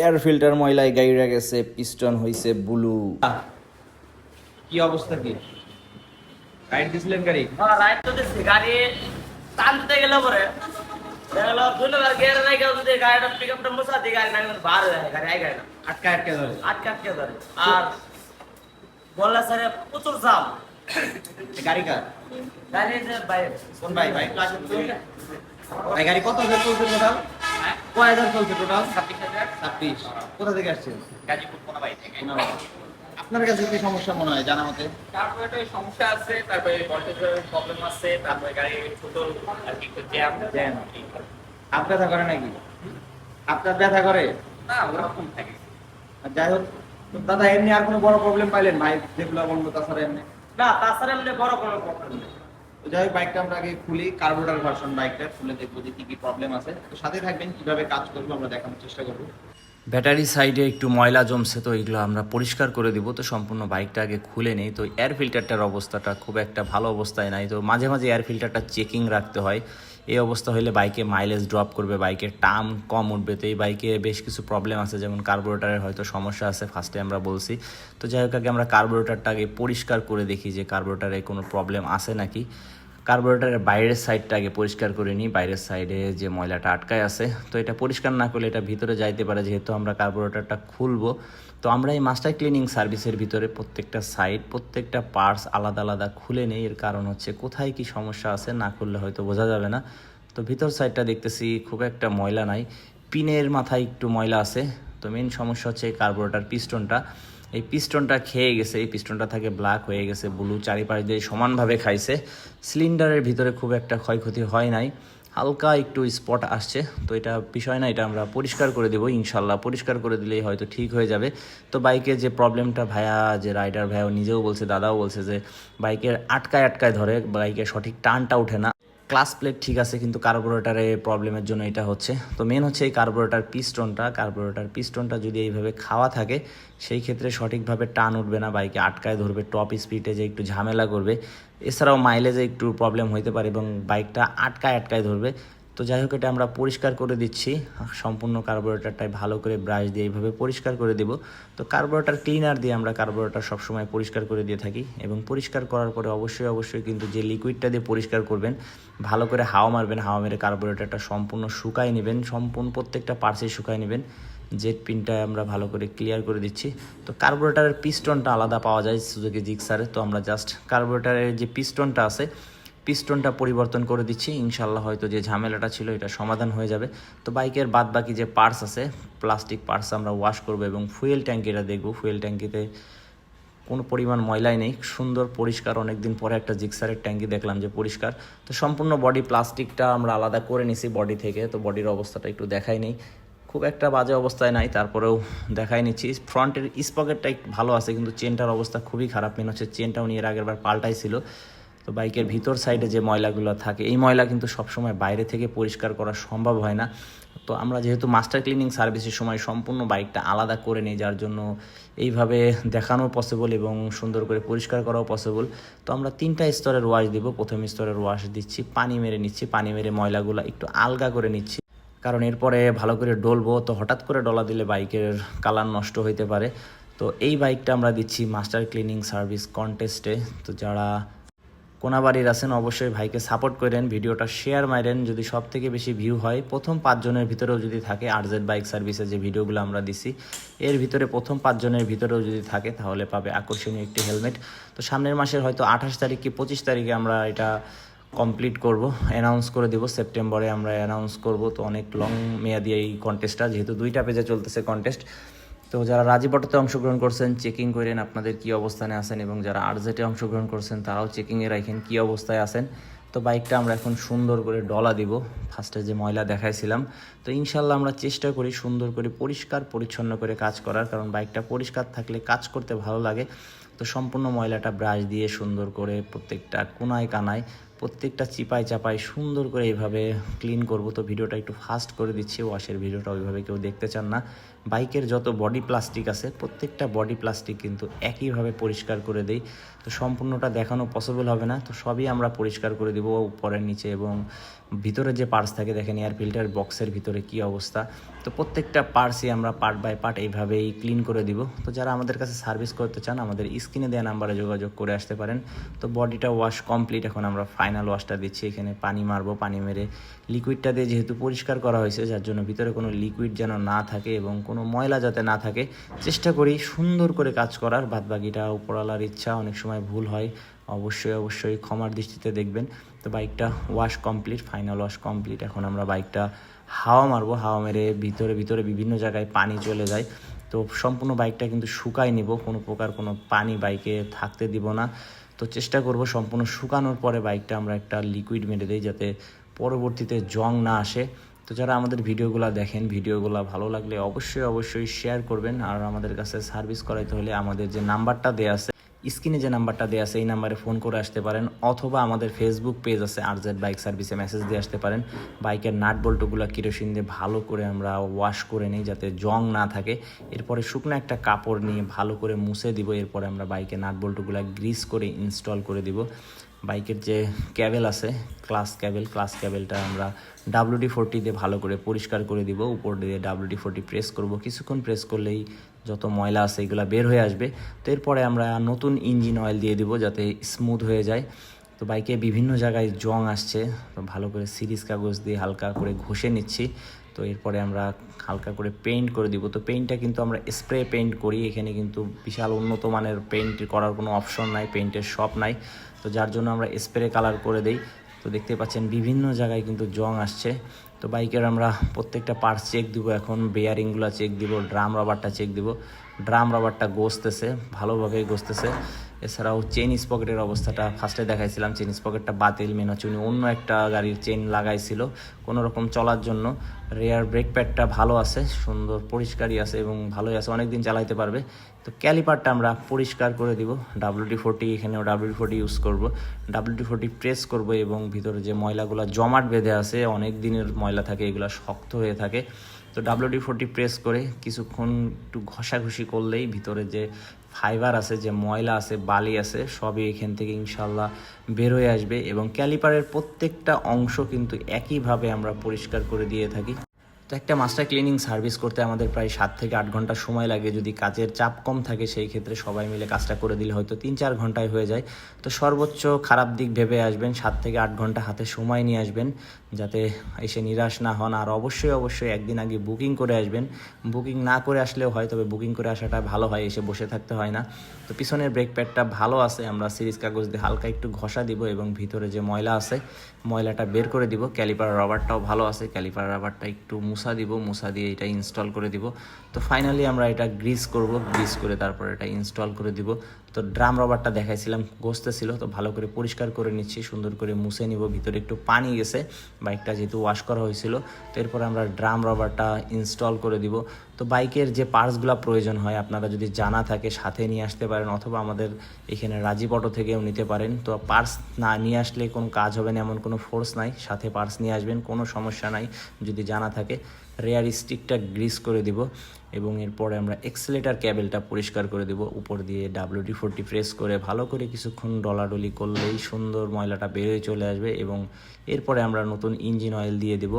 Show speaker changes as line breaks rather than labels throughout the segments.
Air filter ময়লায় গাড়িটা গেছে piston হইছে ব্লু।
কি অবস্থা কি? রাইড দিছিলেন গাড়ি?
হ্যাঁ রাইট তো দিচ্ছি গাড়ি টানতে গেলে পরে। নাই গেল যদি গাড়িটা গাড়ি না বার হয়ে গাড়ি আই গাড়ি না।
আটকা আটকা ধরে।
আটকে আটকে ধরে। আর বললা স্যারে প্রচুর জাম
গাড়ি কার?
গাড়ি যে বাইরে।
কোন ভাই ভাই? ভাই গাড়ি কত হাজার চলছে টোটাল কয় হাজার চলছে টোটাল
ছাব্বিশ হাজার।
ছাব্বিশ। কোথা থেকে আসছেন?
গাজীপুর কোনা থেকে।
আপনার কাছে কি সমস্যা মনে হয় জানা মতে?
তারপরে একটা সমস্যা আছে তারপরে ভোল্টেজের প্রবলেম আছে তারপরে গাড়ি ছোট আর কি জ্যাম
জ্যাম। হাত ব্যথা করে নাকি? আপনার ব্যথা করে?
না ওরকম থাকে।
যাই হোক দাদা এমনি আর কোনো বড় প্রবলেম পাইলেন? ভাই যেগুলো বলব তাছাড়া এমনি?
না তাছাড়া এমনি বড় কোনো প্রবলেম নেই।
যাই হোক বাইকটা আমরা আগে খুলি কার্বোটার ভার্সন বাইকটা খুলে দেখব যে কি কি প্রবলেম আছে। তো সাথে থাকবেন কীভাবে কাজ করব আমরা দেখানোর চেষ্টা করব।
ব্যাটারি সাইডে একটু ময়লা জমছে তো এগুলো আমরা পরিষ্কার করে দিব। তো সম্পূর্ণ বাইকটা আগে খুলে নেই। তো এয়ার ফিল্টারটার অবস্থাটা খুব একটা ভালো অবস্থায় নাই। তো মাঝে মাঝে এয়ার ফিল্টারটা চেকিং রাখতে হয়। এই অবস্থা হলে বাইকে মাইলেজ ড্রপ করবে। বাইকের টার্ম কম উঠবে। তো এই বাইকে বেশ কিছু প্রবলেম আছে। যেমন কার্বোরেটারের হয়তো সমস্যা আছে ফার্স্টে আমরা বলছি। তো যাই হোক, আগে আমরা কার্বোরেটারটা আগে পরিষ্কার করে দেখি যে কার্বোরেটারে কোনো প্রবলেম আছে নাকি। কার্বোরেটারের বাইরের সাইডটা আগে পরিষ্কার করে নিই। বাইরের সাইডে যে ময়লাটা আটকায় আছে। তো এটা পরিষ্কার না করলে এটা ভিতরে যাইতে পারে, যেহেতু আমরা কার্বোরেটারটা খুলবো। তো আমরা এই মাস্টার ক্লিনিং সার্ভিসের ভিতরে প্রত্যেকটা সাইড, প্রত্যেকটা পার্টস আলাদা আলাদা খুলে নেই। এর কারণ হচ্ছে কোথায় কি সমস্যা আছে না খুললে হয়তো বোঝা যাবে না। তো ভিতর সাইডটা দেখতেছি খুব একটা ময়লা নাই। পিনের মাথায় একটু ময়লা আছে। তো মেন সমস্যা হচ্ছে এই কার্বোরেটার পিস্টনটা এই পিস্টনটা খেয়ে গেছে, এই পিস্টনটা থাকে ব্ল্যাক হয়ে গেছে ব্লু চারিপাশ দিয়ে সমানভাবে খাইছে। সিলিন্ডারের ভিতরে খুব একটা ক্ষয়ক্ষতি হয় নাই। হালকা একটু স্পট আসছে, তো এটা বিষয় না, এটা আমরা পরিষ্কার করে দেবো, ইনশাল্লাহ। পরিষ্কার করে দিলেই হয়তো ঠিক হয়ে যাবে। তো বাইকের যে প্রবলেমটা ভাইয়া, যে রাইডার ভাইয়া নিজেও বলছে, দাদাও বলছে যে বাইকের আটকায় আটকায় ধরে বাইকের সঠিক টানটা ওঠে না। ক্লাস প্লেট ঠিক আছে, কিন্তু কার্বোরেটারে প্রবলেমের জন্য এটা হচ্ছে। তো মেন হচ্ছে এই কার্বোরেটার পিস্টনটা কার্বোরেটার পিস্টনটা যদি এইভাবে খাওয়া থাকে, সেই ক্ষেত্রে সঠিকভাবে টান উঠবে না বাইকে আটকায় ধরবে টপ স্পিডে যে একটু ঝামেলা করবে। এছাড়াও মাইলেজে একটু প্রবলেম হইতে পারে এবং বাইকটা আটকায় আটকায় ধরবে। তো যাই হোক, এটা আমরা পরিষ্কার করে দিচ্ছি। সম্পূর্ণ কার্বোরেটারটাই ভালো করে ব্রাশ দিয়ে এইভাবে পরিষ্কার করে দেব। তো কার্বোরেটার ক্লিনার দিয়ে আমরা কার্বোরেটার সবসময় পরিষ্কার করে দিয়ে থাকি এবং পরিষ্কার করার পরে অবশ্যই অবশ্যই কিন্তু যে লিকুইডটা দিয়ে পরিষ্কার করবেন, ভালো করে হাওয়া মারবেন। হাওয়া মেরে কার্বোরেটারটা সম্পূর্ণ শুকায় নেবেন, সম্পূর্ণ প্রত্যেকটা পার্সে শুকায় নেবেন। জেট পিনটা আমরা ভালো করে ক্লিয়ার করে দিচ্ছি। তো কার্বোরেটারের পিস্টনটা আলাদা পাওয়া যায় সুজুকি জিক্সারে তো আমরা জাস্ট কার্বোরেটারের যে পিস্টনটা আছে পিস্টনটা পরিবর্তন করে দিচ্ছি। ইনশাল্লাহ হয়তো যে ঝামেলাটা ছিল এটা সমাধান হয়ে যাবে। তো বাইকের বাদ বাকি যে পার্টস আছে প্লাস্টিক পার্টস আমরা ওয়াশ করব এবং ফুয়েল ট্যাঙ্কিটা দেখব। ফুয়েল ট্যাঙ্কিতে কোনো পরিমাণ ময়লাই নেই। সুন্দর, পরিষ্কার অনেক দিন পরে একটা জিক্সারের ট্যাঙ্কি দেখলাম যে পরিষ্কার। তো সম্পূর্ণ বডি প্লাস্টিকটা আমরা আলাদা করে নিছি বডি থেকে। তো বডির অবস্থাটা একটু দেখাই নেই। খুব একটা বাজে অবস্থায় নাই, তারপরেও দেখাই নিচ্ছি। ফ্রন্টের স্পকেটটা ভালো আছে, কিন্তু চেনটার অবস্থা খুবই খারাপ। মেন হচ্ছে চেনটাও নিয়ে এর আগের বার পাল্টাইছিল। তো বাইকের ভিতর সাইডে যে ময়লাগুলো থাকে, এই ময়লা কিন্তু সবসময় বাইরে থেকে পরিষ্কার করা সম্ভব হয় না। তো আমরা যেহেতু মাস্টার ক্লিনিং সার্ভিসের সময় সম্পূর্ণ বাইকটা আলাদা করে নিই, যার জন্য এইভাবে দেখানো পসিবল এবং সুন্দর করে পরিষ্কার করাও পসিবল তো আমরা তিনটা স্তরের ওয়াশ দিব। প্রথম স্তরের ওয়াশ দিচ্ছি, পানি মেরে নিচ্ছি, পানি মেরে ময়লাগুলো একটু আলগা করে নিচ্ছি। কারণ এরপরে ভালো করে ডলবো, তো হঠাৎ করে ডলা দিলে বাইকের কালার নষ্ট হইতে পারে। তো এই বাইকটা আমরা দিচ্ছি মাস্টার ক্লিনিং সার্ভিস কন্টেস্টে তো যারা কোনাবাড়ির আছেন, অবশ্যই ভাইকে সাপোর্ট করেন, ভিডিওটা শেয়ার মারেন, যদি সব থেকে বেশি ভিউ হয়, প্রথম পাঁচজনের ভিতরেও যদি থাকে আরজেড বাইক সার্ভিসের যে ভিডিওগুলো আমরা দিছি, এর ভিতরে প্রথম পাঁচজনের ভিতরেও যদি থাকে, তাহলে পাবে আকর্ষণীয় একটি হেলমেট তো সামনের মাসের হয়তো আঠাশ তারিখ কি পঁচিশ তারিখে আমরা এটা কমপ্লিট করব অ্যানাউন্স করে দিব সেপ্টেম্বরে আমরা অ্যানাউন্স করব। তো অনেক লং মেয়াদি এই কন্টেস্টটা যেহেতু দুইটা পেজে চলতেছে কন্টেস্ট তো যারা রাজিপটাতে অংশগ্রহণ করছেন চেকিং করেন আপনাদের কি অবস্থানে আছেন এবং যারা আরজেটে অংশগ্রহণ করছেন, তারাও চেকিংয়ে রাখেন কি অবস্থায় আছেন। তো বাইকটা আমরা এখন সুন্দর করে ডলা দিব। ফার্স্টে যে ময়লা দেখাইছিলাম, তো ইনশাল্লাহ আমরা চেষ্টা করি সুন্দর করে পরিষ্কার, পরিচ্ছন্ন করে কাজ করার, কারণ বাইকটা পরিষ্কার থাকলে কাজ করতে ভালো লাগে। তো সম্পূর্ণ ময়লাটা ব্রাশ দিয়ে সুন্দর করে প্রত্যেকটা কোনায়, কানায়, প্রত্যেকটা চিপায় চাপায় সুন্দর করে এইভাবে ক্লিন করব। তো ভিডিওটা একটু ফাস্ট করে দিচ্ছি ওয়াশের ভিডিওটা ওইভাবে কেউ দেখতে চান না। বাইকের যত বডি প্লাস্টিক আছে, প্রত্যেকটা বডি প্লাস্টিক কিন্তু একইভাবে পরিষ্কার করে দেই। তো সম্পূর্ণটা দেখানো পসিবল হবে না। তো সবই আমরা পরিষ্কার করে দেবো উপরের নিচে এবং ভিতরে যে পার্টস থাকে, দেখেন এয়ার ফিল্টার বক্সের ভিতরে কি অবস্থা। তো প্রত্যেকটা পার্টসই আমরা পার্ট বাই পার্ট এইভাবেই ক্লিন করে দিব। তো যারা আমাদের কাছে সার্ভিস করতে চান, আমাদের স্ক্রিনে দেওয়া নাম্বারে যোগাযোগ করে আসতে পারেন। তো বডিটা ওয়াশ কমপ্লিট এখন আমরা ফাইনাল ওয়াশটা দিচ্ছি। এখানে পানি মারবো, পানি মেরে লিকুইডটা দিয়ে যেহেতু পরিষ্কার করা হয়েছে, যার জন্য ভিতরে কোনো লিকুইড যেন না থাকে এবং কোনো ময়লা যাতে না থাকে, চেষ্টা করি সুন্দর করে কাজ করার। বাদবাকিটা উপরালার ইচ্ছা, অনেক সময় ভুল হয়, অবশ্যই অবশ্যই ক্ষমার দৃষ্টিতে দেখবেন। তো বাইকটা wash complete final wash complete এখন আমরা বাইকটা হাওয়া মারবো, হাওয়া মেরে ভিতরে ভিতরে বিভিন্ন জায়গায় পানি চলে যায়। তো সম্পূর্ণ বাইকটা কিন্তু শুকায় নিব, কোনো প্রকার কোনো পানি বাইকে থাকতে দিব না। তো চেষ্টা করব সম্পূর্ণ শুকানোর পরে বাইকটা আমরা একটা লিকুইড মেরে দিই, যাতে পরবর্তীতে জং না আসে। তো যারা আমাদের ভিডিওগুলো দেখেন, ভিডিওগুলো ভালো লাগলে অবশ্যই অবশ্যই শেয়ার করবেন। আর আমাদের কাছে সার্ভিস করাইতে হলে আমাদের যে নাম্বারটা দেওয়া আছে, স্ক্রিনে যে নাম্বারটা দেওয়া আছে, এই নাম্বারে ফোন করে আসতে পারেন। অথবা আমাদের ফেসবুক পেজ আছে, আরজেড বাইক সার্ভিসে মেসেজ দিয়ে আসতে পারেন। বাইকের নাট বল্টুগুলো কিরোসিন দিয়ে ভালো করে আমরা ওয়াশ করে নিই যাতে জং না থাকে। এরপরে শুকনো একটা কাপড় নিয়ে ভালো করে মুছে দিব। এরপরে আমরা বাইকের নাট বল্টুগুলো গ্রিস করে ইনস্টল করে দিব। বাইকের যে ক্যাবেল আছে, ক্লাস ক্যাবেল, ক্লাস ক্যাবেলটা আমরা ডাব্লিউডি ফোরটি দিয়ে ভালো করে পরিষ্কার করে দিব, উপর দিয়ে ডাব্লিউডি ফোরটি প্রেস করব। কিছুক্ষণ প্রেস করলেই যত ময়লা আছে এগুলো বের হয়ে আসবে। তো এরপরে আমরা নতুন ইঞ্জিন অয়েল দিয়ে দিব যাতে স্মুথ হয়ে যায়। তো বাইকে বিভিন্ন জায়গায় জং আসছে, তো ভালো করে সিরিজ কাগজ দিয়ে হালকা করে ঘষে নিচ্ছি। তো এরপরে আমরা হালকা করে পেইন্ট করে দিব। তো পেইন্টটা কিন্তু আমরা স্প্রে পেইন্ট করি। এখানে কিন্তু বিশাল উন্নত মানের পেইন্ট করার কোনো অপশন নাই পেইন্টের শপ নাই। তো যার জন্য আমরা স্প্রে কালার করে দেই। তো দেখতে পাচ্ছেন বিভিন্ন জায়গায় কিন্তু জং আসছে। তো বাইকের আমরা প্রত্যেকটা পার্টস চেক দিব। এখন বেয়ারিংগুলো চেক দিব ড্রাম রাবারটা চেক দিব। ড্রাম রাবারটা গসতেছে, ভালোভাবেই গসতেছে। এছাড়াও চেন স্পকেটের অবস্থাটা ফার্স্টে দেখাইছিলাম চেন স্পকেটটা বাতিল মেন হচ্ছে উনি অন্য একটা গাড়ির চেন লাগাইছিল কোনো রকম চলার জন্য। রেয়ার ব্রেক প্যাডটা ভালো আছে, সুন্দর, পরিষ্কারই আছে এবং ভালোই আছে অনেক দিন চালাইতে পারবে। তো ক্যালিপারটা আমরা পরিষ্কার করে দিব ডাব্লিউডি ফোরটি এখানেও ডাব্লিউডি ফোরটি ইউজ করব। ডাব্লিউডি ফোরটি প্রেস করব এবং ভিতরে যে ময়লাগুলো জমাট বেঁধে আছে, অনেক দিনের ময়লা থাকে, এগুলো শক্ত হয়ে থাকে। তো ডাব্লিউডি ফোরটি প্রেস করে কিছুক্ষণ একটু ঘষাঘষি করলেই ভিতরে যে ফাইবার আছে, যে ময়লা আছে, বালি আছে, সবই এখান থেকে ইনশাল্লাহ বেরোয় আসবে এবং ক্যালিপারের প্রত্যেকটা অংশ কিন্তু একইভাবে আমরা পরিষ্কার করে দিয়ে থাকি। তো একটা মাস্টার ক্লিনিং সার্ভিস করতে আমাদের প্রায় সাত থেকে আট ঘণ্টা সময় লাগে। যদি কাজের চাপ কম থাকে, সেই ক্ষেত্রে সবাই মিলে কাজটা করে দিলে হয়তো তিন চার ঘন্টায় হয়ে যায়। তো সর্বোচ্চ খারাপ দিক ভেবে আসবেন, সাত থেকে আট ঘণ্টা হাতে সময় নিয়ে আসবেন, যাতে এসে নিরাশ না হন। আর অবশ্যই অবশ্যই একদিন আগে বুকিং করে আসবেন। বুকিং না করে আসলেও হয়, তবে বুকিং করে আসাটা ভালো হয়, এসে বসে থাকতে হয় না। তো পিছনের ব্রেক প্যাডটা ভালো আছে, আমরা সিরিজ কাগজ দিয়ে হালকা একটু ঘষা দিব এবং ভিতরে যে ময়লা আছে, ময়লাটা বের করে দিব। ক্যালিপার রাবারটাও ভালো আছে, ক্যালিপার রাবারটা একটু মুছা দিব মুসা দিয়ে এটা ইনস্টল করে দিব। তো ফাইনালি আমরা এটা গ্রিস করব গ্রিস করে তারপর এটা ইনস্টল করে দিব। তো ড্রাম রবারটা দেখাইছিলাম ছিল, তো ভালো করে পরিষ্কার করে নিচ্ছি, সুন্দর করে মুছে নিব, ভিতরে একটু পানি গেছে, বাইকটা যেহেতু ওয়াশ করা হয়েছিল, তো এরপর আমরা ড্রাম রবারটা ইনস্টল করে দিব। তো বাইকের যে পার্টসগুলো প্রয়োজন হয়, আপনারা যদি জানা থাকে, সাথে নিয়ে আসতে পারেন, অথবা আমাদের এখানে রাজীব অটো থেকেও নিতে পারেন। তো পার্টস না নিয়ে আসলে কোনো কাজ হবে না, এমন কোনো ফোর্স নাই, সাথে পার্টস নিয়ে আসবেন, কোনো সমস্যা নাই, যদি জানা থাকে রেয়ার স্টিকটা গ্রিস করে দিব। এবং এরপরে আমরা এক্সেলেটার ক্যাবেলটা পরিষ্কার করে দেব। উপর দিয়ে ডাব্লিউডি ফোরটি প্রেস করে ভালো করে কিছুক্ষণ ডলাডলি করলেই সুন্দর ময়লাটা বেরোয় চলে আসবে এবং এরপরে আমরা নতুন ইঞ্জিন অয়েল দিয়ে দেব।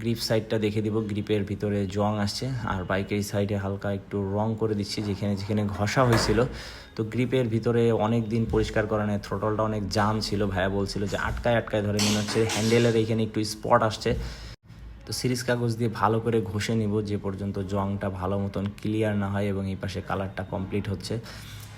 গ্রিপ সাইডটা দেখে দিব। গ্রিপের ভিতরে জং আসছে আর বাইকের সাইডে হালকা একটু রং করে দিচ্ছি, যেখানে যেখানে ঘষা হয়েছিল। তো গ্রিপের ভিতরে অনেক দিন পরিষ্কার করা নেই থ্রোটলটা অনেক জাম ছিল, ভাইয়া বলছিল যে আটকায় আটকায় ধরে মনে হচ্ছে হ্যান্ডেলের এইখানে একটু স্পট আসছে। তো সিরিজ কাগজ দিয়ে ভালো করে ঘষে নিব যে পর্যন্ত জংটা ভালো মতন ক্লিয়ার না হয় এবং এই পাশে কালারটা কমপ্লিট হচ্ছে।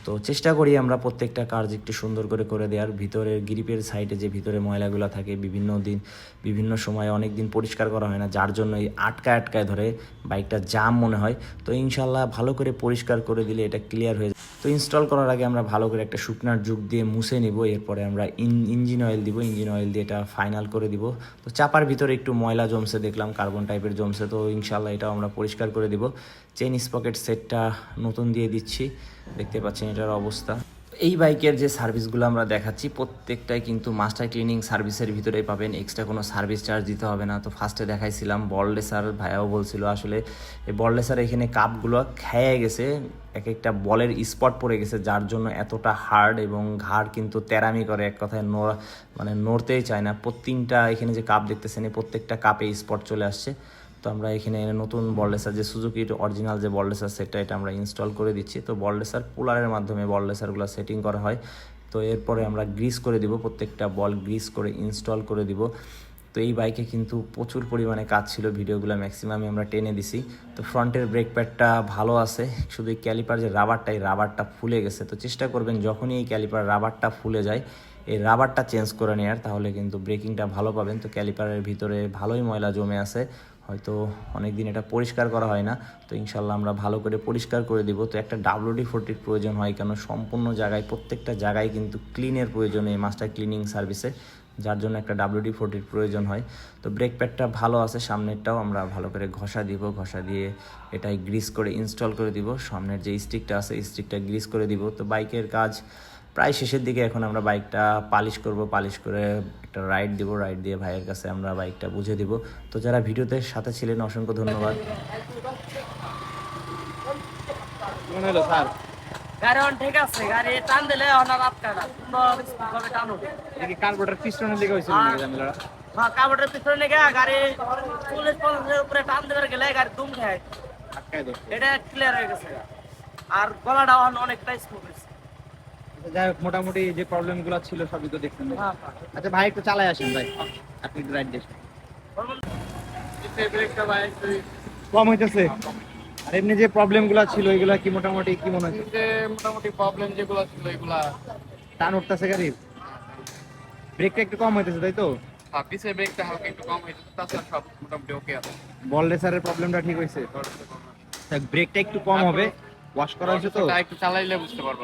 তো চেষ্টা করি আমরা প্রত্যেকটা কাজ একটু সুন্দর করে করে দেওয়ার। ভিতরের গ্রিপের সাইডে যে ভিতরে ময়লাগুলো থাকে বিভিন্ন দিন, বিভিন্ন সময় অনেক দিন পরিষ্কার করা হয় না, যার জন্য এই আটকায় আটকায় ধরে বাইকটা জাম মনে হয়। তো ইনশাল্লাহ ভালো করে পরিষ্কার করে দিলে এটা ক্লিয়ার হয়ে তো ইনস্টল করার আগে আমরা ভালো করে একটা শুকনার যুগ দিয়ে মুছে নিব, এরপরে আমরা ইন ইঞ্জিন অয়েল দিব ইঞ্জিন অয়েল দিয়ে এটা ফাইনাল করে দিব। তো চাপার ভিতরে একটু ময়লা জমছে, দেখলাম কার্বন টাইপের জমছে, তো ইনশাল্লাহ এটাও আমরা পরিষ্কার করে দিব। চেন স্পকেট সেটটা নতুন দিয়ে দিচ্ছি, দেখতে পাচ্ছেন এটার অবস্থা। এই বাইকের যে সার্ভিসগুলো আমরা দেখাচ্ছি, প্রত্যেকটাই কিন্তু মাস্টার ক্লিনিং সার্ভিসের ভিতরেই পাবেন। এক্সট্রা কোনো সার্ভিস চার্জ দিতে হবে না। তো ফার্স্টে দেখাইছিলাম বললেসার ভাইয়াও বলছিল আসলে, এই বললেসার এখানে কাপগুলো খেয়ে গেছে এক একটা বলের স্পট পড়ে গেছে, যার জন্য এতটা হার্ড এবং ঘাড় কিন্তু তেরামি করে। এক কথায় নড়া মানে নড়তেই চায় না। প্রত্যেকটা এখানে যে কাপ দেখতেছেন, এই প্রত্যেকটা কাপে স্পট চলে আসছে। তো আমরা এখানে নতুন বললেসার যে সুজুকির অরিজিনাল যে বললেসার সেটটা এটা আমরা ইনস্টল করে দিচ্ছি। তো বললেসার পুলারের মাধ্যমে বললেসারগুলো সেটিং করা হয়। তো এরপরে আমরা গ্রিস করে দিব, প্রত্যেকটা বল গ্রিস করে ইনস্টল করে দিব। তো এই বাইকে কিন্তু প্রচুর পরিমাণে কাজ ছিল, ভিডিওগুলো ম্যাক্সিমামে আমরা টেনে দিছি। তো ফ্রন্টের ব্রেক প্যাডটা ভালো আছে, শুধু এই ক্যালিপার যে রাবারটা এই রাবারটা ফুলে গেছে। তো চেষ্টা করবেন যখনই এই ক্যালিপার রাবারটা ফুলে যায়, এই রাবারটা চেঞ্জ করে নেওয়ার তাহলে কিন্তু ব্রেকিংটা ভালো পাবেন। তো ক্যালিপারের ভিতরে ভালোই ময়লা জমে আছে। হয়তো অনেক দিন এটা পরিষ্কার করা হয় না, তো ইনশাল্লাহ আমরা ভালো করে পরিষ্কার করে দিব। তো একটা ডাব্লিউডি ফোরটির প্রয়োজন হয় কেন? সম্পূর্ণ জায়গায়, প্রত্যেকটা জায়গায় কিন্তু ক্লিনের প্রয়োজন এই মাস্টার ক্লিনিং সার্ভিসে যার জন্য একটা ডাব্লিউডি ফোরটির প্রয়োজন হয়। তো ব্রেক প্যাডটা ভালো আছে, সামনেরটাও আমরা ভালো করে ঘষা দিব, ঘষা দিয়ে এটাই গ্রিস করে ইনস্টল করে দিব। সামনের যে স্টিকটা আছে স্টিকটা গ্রিস করে দিব। তো বাইকের কাজ প্রায় শেষের দিকে এখন আমরা বাইকটা পালিশ করব পালিশ করে একটা রাইড দিব রাইড দিয়ে ভাইয়ের কাছে আমরা বাইকটা বুঝে দিব। তো যারা ভিডিওতে সাথে ছিলেন অসংখ্য ধন্যবাদ।
গাড়ি ঠিক আছে গাড়ি টান দিলে অনার রাত কাটা সুন্দর ভাবে টানো
কি কার্বোরেটর পিস্টনের দিকে হয়েছিল ঝামেলাটা
হ্যাঁ লেগে গাড়ি চল্লিশ পঞ্চাশের উপরে টান গেলে গাড়ি দুম খায়। এটা ক্লিয়ার হয়ে গেছে। আর গলাটা অনেকটাই স্মুথ হয়েছে।
যাই হোক মোটামুটি যে প্রবলেমগুলো ছিল সবই তো দেখছেন।
হ্যাঁ
আচ্ছা ভাই একটু চালায় আসেন ভাই। আপনি একটু রাইড দিয়ে কম হইতেছে। আর এমনি যে প্রবলেমগুলো ছিল এগুলা কি মোটামুটি কি মনে হচ্ছে?
যে মোটামুটি প্রবলেম যেগুলো ছিল এগুলা।
টান উঠতেছে গাড়ির ব্রেকটা একটু কম হইতেছে তাই তো?
হ্যাঁ, পিছের ব্রেকটা হালকা একটু কম হয়েছে তাছাড়া সব মোটামুটি ওকে আছে।
বল রেসারের প্রবলেমটা ঠিক হয়েছে ব্রেকটা একটু কম হবে। ওয়াশ করা হয়েছে তো।
একটু চালাইলে বুঝতে পারব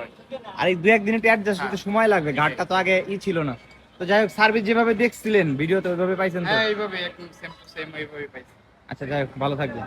আর
এই দু একদিন একটু অ্যাডজাস্ট করতে সময় লাগবে ঘাটটা তো আগে ই ছিল না। তো যাই হোক সার্ভিস যেভাবে দেখছিলেন ভিডিওতে ওইভাবে পাইছেন তো?
হ্যাঁ এইভাবে একদম সেম টু সেম ওইভাবে পাইছি।
আচ্ছা যাই হোক ভালো থাকবেন।